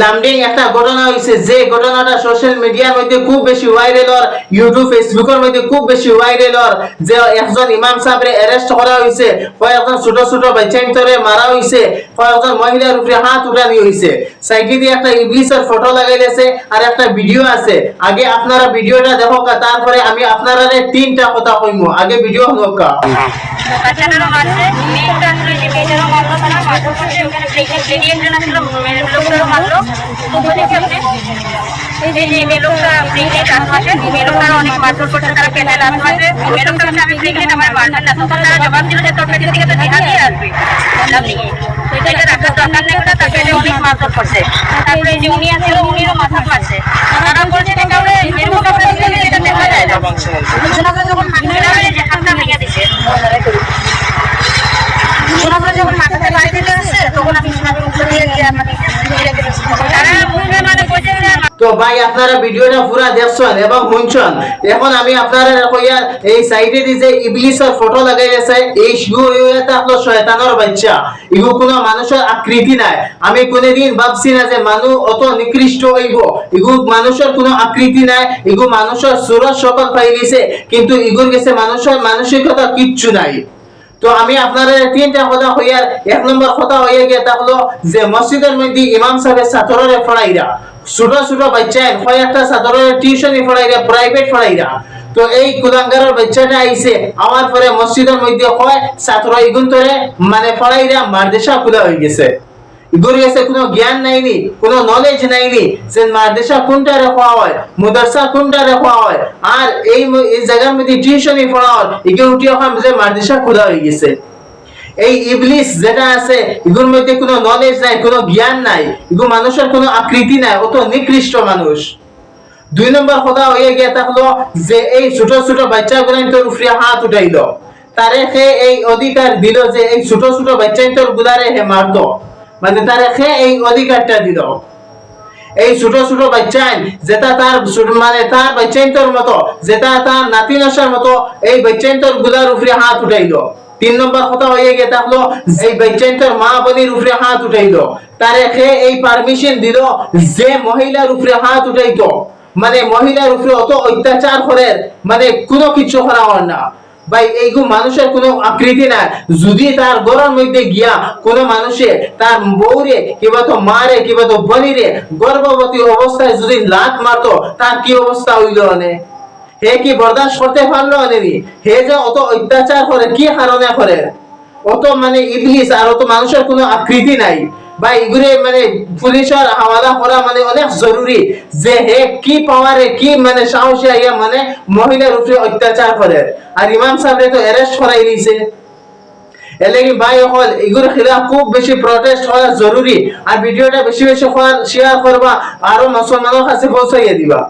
লামডিং একটা ঘটনা হয়েছে যে ঘটনাটা সোশ্যাল মিডিয়ার মধ্যে খুব বেশি ভাইরাল হর ইউটিউব ফেসবুকের মধ্যে খুব বেশি ভাইরাল হর যে একজন ইমাম সাহেবরে অ্যারেস্ট করা হয়েছে কয়েকজন ছোট ছোট বাচ্চাইন ধরে মারা হয়েছে কয়েকজন মহিলার উপরে হাত উঠানি হয়েছে সাইডে দিয়ে একটা ইবলিসের ফটো লাগাইলেছে আর একটা ভিডিও আছে। আগে আপনারা ভিডিওটা দেখো তারপরে আমি আপনারা তিনটা কথা কইমু। আগে ভিডিও হোক বাচ্চাটারও তারপরে উনি আসছিল উনিও মাথা মারছে তারা বলছে যে কাউরে এরকম কাউরে দিলে এটা দেখা যায় না যখন মারছে যে হাতটা ভেঙে দিছে সোনাপুরে যখন মাথাতে বাড়ি দিতে আসছে তখন আমি সোনাপুর উত্তর দিয়ে যে আমাকে তারা মুখে মানে বলছে যে তো ভাই, আপনারা ভিডিওটা পুরা দেখছেন এবং শুনছেন। এখন আমি আপনারা এই সাইডে ফটো লাগাই আছে, এই শিশু হলো শয়তানের বাচ্চা। ইগো কোনো মানুষের আকৃতি নাই। আমি কোনদিন ভাবছি না যে মানুষ অত নিকৃষ্ট হইব। ইগো মানুষের কোনো আকৃতি নাই। ইগো মানুষের সুরত সকল পাইলিছে কিন্তু ইগোর গেছে মানুষের মানসিকতা কিচ্ছু নাই। তো আমি আপনার তিনটা কথা হইয়ার এক নম্বর কথা হইয়া গিয়ে তা হলো যে মসজিদের মধ্যে ইমাম সাহেবের ছাত্ররে ফড়াইরা ছোট ছোট বাচ্চা হয় একটা ছাত্রের টিউশনি ফড়াইরা প্রাইভেট ফড়াইরা তো এই কুলাঙ্গারের বাচ্চাটা আইছে, আমার পরে মসজিদের মধ্যে হয়, ছাত্র এগুন মানে ফড়াইরা মারদেশা খোলা হয়ে গেছে। মাদ্রাসা কোনটা হয় কোনটা হয় আর এই এই জায়গার মধ্যে পড়া হয় ওখান যে খোলা হয়ে গেছে। এই ইবলিস যেটা আছে, এগুলোর মধ্যে কোনো নলেজ নাই, কোনো জ্ঞান নাই, এগুলো মানুষের কোনো আকৃতি নাই অত নিকৃষ্ট মানুষ। দুই নম্বর কথা হয়ে গিয়ে থাকল যে এই ছোট ছোট বাচ্চাগুলো তোর উপরে হাত উঠাইলো। তারে সে এই অধিকার দিল যে এই ছোট ছোট বাচ্চা তোর গুলারে হে মারতো। মানে তারে এই অধিকারটা দিল। এই ছোট ছোট বাচ্চাইন, যেটা তার মানে তার বাচ্চাইন তোর মতো, যেটা তার নাতি নসার মতো, এই বাচ্চাইন তোরগুলার উপরে হাত উঠাইলো তিন নম্বর কথা হয়ে গিয়ে থাকল যে বাচ্চাইন তোর মা বোনের উপরে হাত উঠাইলো তারে সে এই পারমিশন দিল যে মহিলার উপরে হাত উঠাইতো মানে মহিলার উপরে অত অত্যাচার করে মানে কোনো কিছু করা হয় না। ভাই, এইগু মানুষের কোনো আকৃতি না যদি তার গরম মধ্যে গিয়া কোনো মানুষে তার বউরে কিবা তো মারে কিবা তো বনিরে গর্ভবতী অবস্থায় যদি লাত মারতো, তার কি অবস্থা হইল অনে হে কি বরদাস্ত করতে পারল অনেনি হে যে অত অত্যাচার করে, কি কারণে করে? অত মানে ইবলিস আর অত মানুষের কোনো আকৃতি নাই। বা এগুলি মানে পুলিশের হাওয়ালা করা মানে অনেক জরুরি যে হে কি পাওয়ারে কি মানে সাহসী আইয়া মানে মহিলার উপরে অত্যাচার করে আর ইমাম সাহেব তো অ্যারেস্ট করাই দিয়েছে এলাকি ভাই হল এগুলোর খিলাফ খুব বেশি প্রটেস্ট হওয়া জরুরি আর ভিডিওটা বেশি বেশি শেয়ার করবা আরও মুসলমানের কাছে পৌঁছাইয়া দিবা।